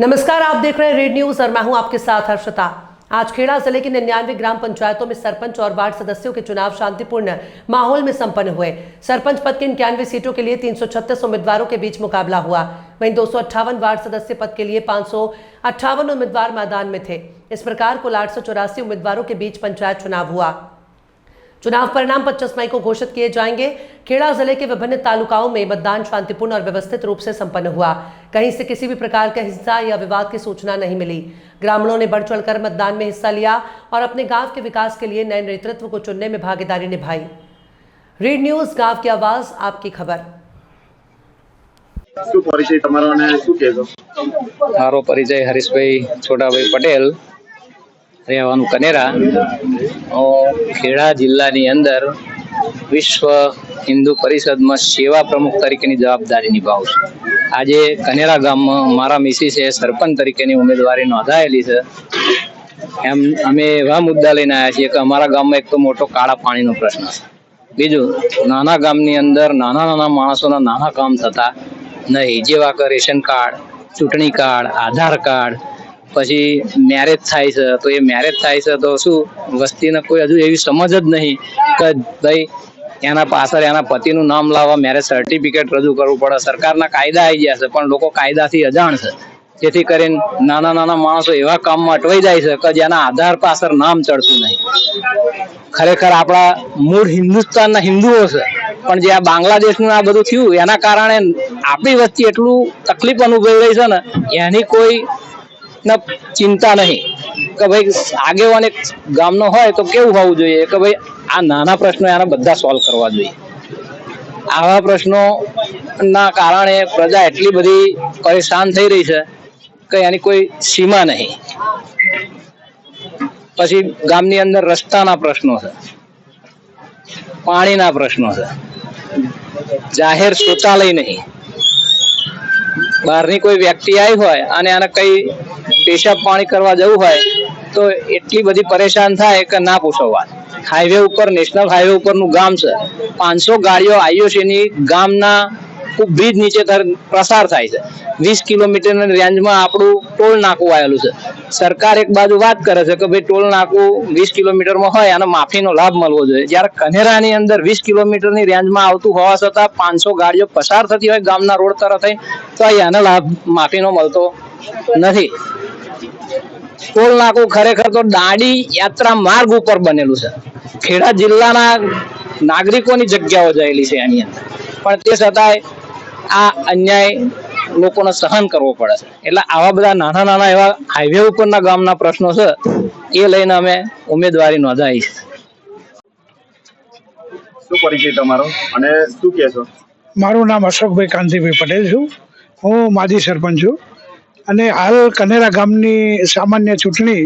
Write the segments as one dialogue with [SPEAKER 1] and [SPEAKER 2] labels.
[SPEAKER 1] नमस्कार, आप देख रहे हैं रेड न्यूज़ और मैं हूँ आपके साथ हर्षता। आज खेड़ा ज़िले की निन्यानवे ग्राम पंचायतों में सरपंच और वार्ड सदस्यों के चुनाव शांतिपूर्ण माहौल में संपन्न हुए। सरपंच पद के इक्यानवे सीटों के लिए तीन सौ छत्तीस उम्मीदवारों के बीच मुकाबला हुआ। वहीं दो सौ अट्ठावन वार्ड सदस्य पद के लिए पाँच उम्मीदवार मैदान में थे। इस प्रकार कुल आठ सौ चौरासी उम्मीदवारों के बीच पंचायत चुनाव हुआ। चुनाव परिणाम 25 मई को घोषित किए जाएंगे खेड़ा जिले के विभिन्न तालुकाओं में मतदान शांतिपूर्ण और व्यवस्थित रूप से संपन्न हुआ कहीं से किसी भी प्रकार का हिंसा या विवाद की सूचना नहीं मिली ग्रामीणों ने बढ़ चढ़कर मतदान में हिस्सा लिया और अपने गांव के विकास के लिए नए नेतृत्व को चुनने में भागीदारी निभाई રીડ ન્યૂઝ ગાંવ की आवाज आपकी खबर
[SPEAKER 2] શું પરિચય તમારો અને શું કહેશો
[SPEAKER 3] મારો પરિચય હરીશભાઈ છોટાભાઈ પટેલ રહેવાનું કનેરા હું ખેડા જિલ્લાની અંદર વિશ્વ હિન્દુ પરિષદમાં સેવા પ્રમુખ તરીકેની જવાબદારી નિભાવું છું. આજે કનેરા ગામમાં મારા મિસિસે સરપંચ તરીકેની ઉમેદવારી નોંધાયેલી છે. એમ અમે એવા મુદ્દા લઈને આવ્યા છીએ કે અમારા ગામમાં એક તો મોટો કાળા પાણીનો પ્રશ્ન છે. બીજું, નાના ગામની અંદર નાના નાના માણસોના નાના કામ થતા નહીં. જેવા કે રેશન કાર્ડ, ચૂંટણી કાર્ડ, આધાર કાર્ડ પછી મેરેજ થાય છે, તો એ મેરેજ થાય છે, તો શું? વસ્તીને કોઈ હજુ એવી સમજ જ નહીં કે ભાઈ, એના પાછળ એના પતિનું નામ લાવવા મેરેજ સર્ટિફિકેટ રજૂ કરવું પડે. સરકારના કાયદા આવી ગયા છે, પણ લોકો કાયદાથી અજાણ છે. જેથી કરીને નાના નાના માણસો એવા કામમાં અટવાઈ જાય છે કે જેના આધાર પાછળ નામ ચડતું નહીં. ખરેખર આપણા મૂળ હિન્દુસ્તાનના હિન્દુઓ છે, પણ જે આ બાંગ્લાદેશનું આ બધું થયું, એના કારણે આપણી વચ્ચે એટલું તકલીફ અનુભવી રહી છે ને, એની કોઈ ન, ચિંતા નહીં. કે ભાઈ, આગેવાન એક ગામનો હોય તો કેવું હોવું જોઈએ? કે ભાઈ, આ નાના પ્રશ્નો એને બધા સોલ્વ કરવા જોઈએ. આવા પ્રશ્નો ના કારણે પ્રજા એટલી બધી પરેશાન થઈ રહી છે કે એની કોઈ સીમા નહીં. પછી ગામની અંદર રસ્તાના પ્રશ્નો છે. પાણીના પ્રશ્નો છે. જાહેર શૌચાલય નહીં. બહારની કોઈ વ્યક્તિ આવી હોય અને એને કઈ પેશાબ પાણી કરવા જવું હોય તો એટલી બધી પરેશાન થાય કે ના પૂછો વાત. હાઈવે ઉપર નેશનલ હાઈવે ઉપરનું ગામ છે, પાંચસો ગાડીઓ આઈઓસીની ગામના બ્રિજ નીચે પ્રસાર થાય છે. વીસ કિલોમીટરની રેન્જમાં આપણું ટોલ નાકું આવેલું છે. સરકાર એક બાજુ વાત કરે છે કે ભાઈ ટોલ નાકું વીસ કિલોમીટરમાં હોય અને માફીનો લાભ મળવો જોઈએ. જ્યારે કનેરાની અંદર વીસ કિલોમીટરની રેન્જમાં આવતું હોવા છતાં પાંચસો ગાડીઓ પસાર થતી હોય ગામના રોડ તરફ તો આનો લાભ, માફીનો મળતો નથી. ટોલ નાકું ખરેખર તો દાંડી યાત્રા માર્ગ ઉપર બનેલું છે. ખેડા જિલ્લાના નાગરિકોની જગ્યાઓ જયેલી છે એની અંદર. પણ તે છતાંય આ અન્યાય લોકોને સહન કરવો પડે છે. એટલે આવા બધા નાના નાના એવા હાઈવે ઉપરના ગામના પ્રશ્નો છે એ લઈને અમે ઉમેદવારી નોંધાવી છે.
[SPEAKER 2] શું પરિચય તમારો અને શું કહેશો
[SPEAKER 4] મારું નામ અશોકભાઈ કાંતિભાઈ પટેલ છું. હું માજી સરપંચ છું. અને હાલ કનેરા ગામની સામાન્ય ચૂંટણી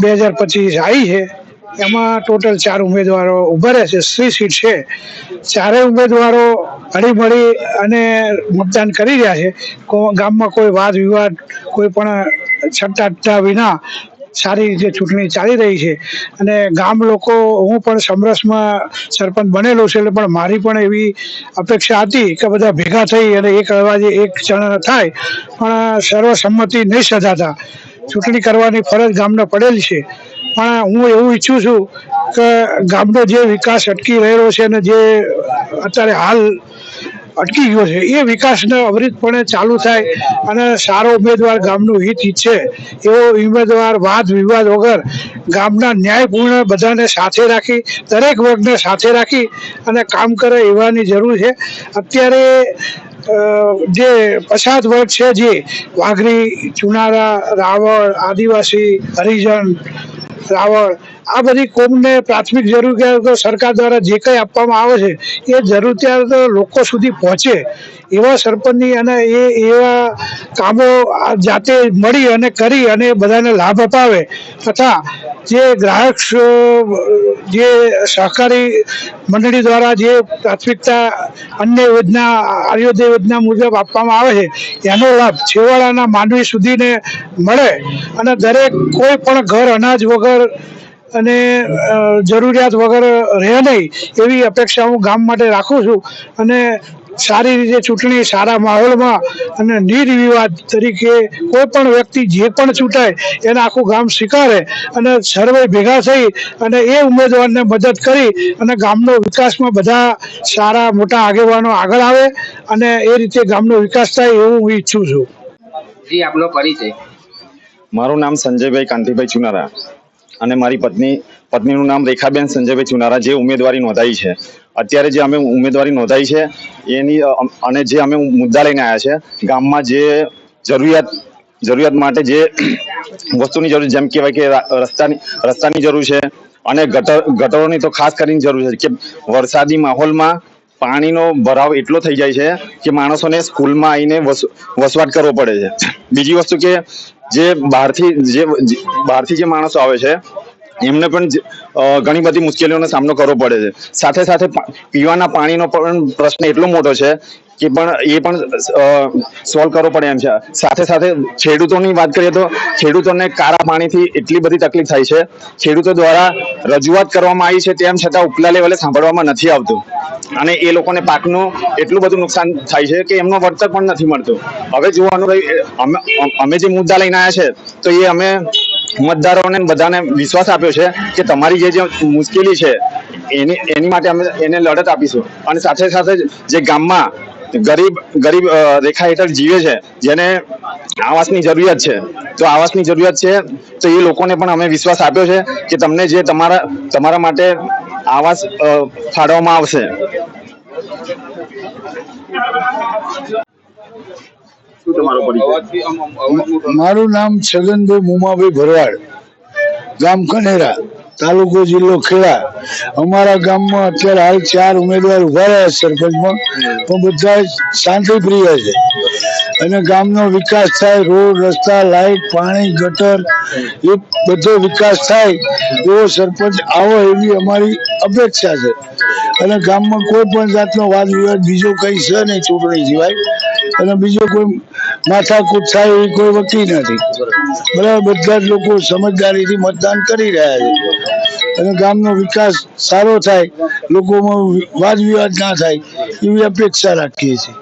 [SPEAKER 4] બે હજાર પચીસ આવી છે. એમાં ટોટલ ચાર ઉમેદવારો ઊભા રહે છે. સ્ત્રી સીટ છે. ચારેય ઉમેદવારો હળી મળી અને મતદાન કરી રહ્યા છે. ગામમાં કોઈ વાદ વિવાદ, કોઈ પણ છટ્ટા વિના સારી રીતે ચૂંટણી ચાલી રહી છે. અને ગામ લોકો, હું પણ સમરસમાં સરપંચ બનેલો છે, એટલે પણ મારી પણ એવી અપેક્ષા હતી કે બધા ભેગા થઈ અને એક અવાજે એક જણ થાય. પણ સર્વસંમતિ નહીં સધાતા. ચૂંટણી કરવાની ફરજ ગામને પડેલ છે. પણ હું એવું ઈચ્છું છું કે ગામનો જે વિકાસ અટકી રહેલો છે અને જે અત્યારે હાલ અટકી ગયો છે. એ વિકાસને અવિરતપણે ચાલુ થાય અને સારો ઉમેદવાર ગામનું હિત ઈચ્છે એવો ઉમેદવાર, વાદ વિવાદ વગર ગામના ન્યાયપૂર્ણ બધાને સાથે રાખી, દરેક વર્ગને સાથે રાખી અને કામ કરે એવાની જરૂર છે. અત્યારે જે પછાત વર્ગ છે જે, વાઘરી, ચુનારા, રાવળ, આદિવાસી, હરિજન, રાવળ આ બધી કોમને પ્રાથમિક જરૂરિયાતો સરકાર દ્વારા જે કંઈ આપવામાં આવે છે, એ જરૂરિયાતો લોકો સુધી પહોંચે. એવા સરપંચની અને એ એવા કામો જાતે મળી અને કરી અને બધાને લાભ અપાવે તથા જે ગ્રાહક જે સહકારી મંડળી દ્વારા જે પ્રાથમિકતા અન્ય યોજના આર્યોદય યોજના મુજબ આપવામાં આવે છે, એનો લાભ છેવાડાના માનવી સુધીને મળે અને દરેક કોઈ પણ ઘર અનાજ વગર અને જરૂરિયાત વગર રહે નહીં એવી અપેક્ષા હું ગામ માટે રાખું છું. અને સારી રીતે ચૂંટણી સારા માહોલમાં અને નિર્વિવાદ તરીકે કોઈ પણ વ્યક્તિ જે પણ ચૂંટાય એને આખું ગામ સ્વીકારે અને સર્વે ભેગા થઈ અને એ ઉમેદવારને મદદ કરી અને ગામનો વિકાસમાં બધા સારા મોટા આગેવાનો આગળ આવે અને એ રીતે ગામનો વિકાસ થાય એવું હું ઈચ્છું છું.
[SPEAKER 3] જી આપનો પરિચય.
[SPEAKER 2] મારું નામ સંજયભાઈ કાંતિભાઈ ચુનારા. અને મારી પત્ની, પત્નીનું નામ રેખાબેન સંજયભાઈ ચુનારા, જે ઉમેદવારી નોંધાઈ છે. અત્યારે જે અમે ઉમેદવારી નોંધાઈ છે, એની અને જે અમે મુદ્દા લઈને આવ્યા છે, ગામમાં જે જરૂરિયાત જરૂરિયાત માટે જે વસ્તુની જરૂર, જેમ કહેવાય કે રસ્તાની રસ્તાની જરૂર છે, અને ગટર, ગટરોની તો ખાસ કરીને જરૂર છે, કે વરસાદી માહોલમાં પાણીનો ભરાવ એટલો થઈ જાય છે, કે માણસોને સ્કૂલમાં આવીને વસ- વસવાટ કરવો પડે છે. બીજી વસ્તુ કે જે બહારથી જે બહારથી જે માણસો આવે છે એમને પણ ઘણી બધી મુશ્કેલીઓનો સામનો કરવો પડે છે. સાથે સાથે પીવાના પાણીનો પણ પ્રશ્ન એટલો મોટો છે કે પણ એ પણ સોલ્વ કરવો પડે એમ છે. સાથે સાથે ખેડૂતોની વાત કરીએ તો ખેડૂતોને કાળા પાણીથી એટલી બધી તકલીફ થાય છે. ખેડૂતો દ્વારા રજૂઆત કરવામાં આવી છે તેમ છતાં ઉપલા લેવલે સાંભળવામાં નથી આવતું. અને એ લોકોને પાકનું એટલું બધું નુકસાન થાય છે કે એમનો વળતર પણ નથી મળતું. હવે જોવાનું અમે જે મુદ્દા લઈને આવ્યા છે, તો એ અમે મતદારોને બધાને વિશ્વાસ આપ્યો છે કે તમારી જે જે મુશ્કેલી છે, એની એની માટે અમે એને લડત આપીશું. અને સાથે સાથે જે ગામમાં ગરીબ ગરીબ રેખા હેઠળ જીવે છે, જેને આવાસની જરૂરિયાત છે, તો આવાસની જરૂરિયાત છે, તો એ લોકોને પણ અમે વિશ્વાસ આપ્યો છે કે તમને જે તમારા તમારા માટે આવાસ ફાળવવામાં આવશે શું તમારો પરિચય.
[SPEAKER 5] મારું નામ છગનભાઈ મુમાભાઈ ભરવાડ ગામ કનેરા તાલુકો જિલ્લો ખેડા. અમારા ગામમાં અત્યારે હાલ ચાર ઉમેદવાર ઊભા રહ્યા સરપંચમાં. પણ બધા શાંતિ પ્રિય છે. અને ગામનો વિકાસ થાય રોડ રસ્તા લાઇટ પાણી ગટર એ બધો વિકાસ થાય એવો સરપંચ આવો એવી અમારી અપેક્ષા છે. અને ગામમાં કોઈ પણ જાતનો વાદ વિવાદ બીજો કઈ છે નહીં ચૂંટણી સિવાય. અને બીજો કોઈ માથાકૂટ થાય એવી કોઈ વકી નથી. બરાબર, બધા જ લોકો સમજદારીથી મતદાન કરી રહ્યા છે. અને ગામનો વિકાસ સારો થાય, લોકોમાં વાદ વિવાદ ના થાય, એવી અપેક્ષા રાખીએ છીએ.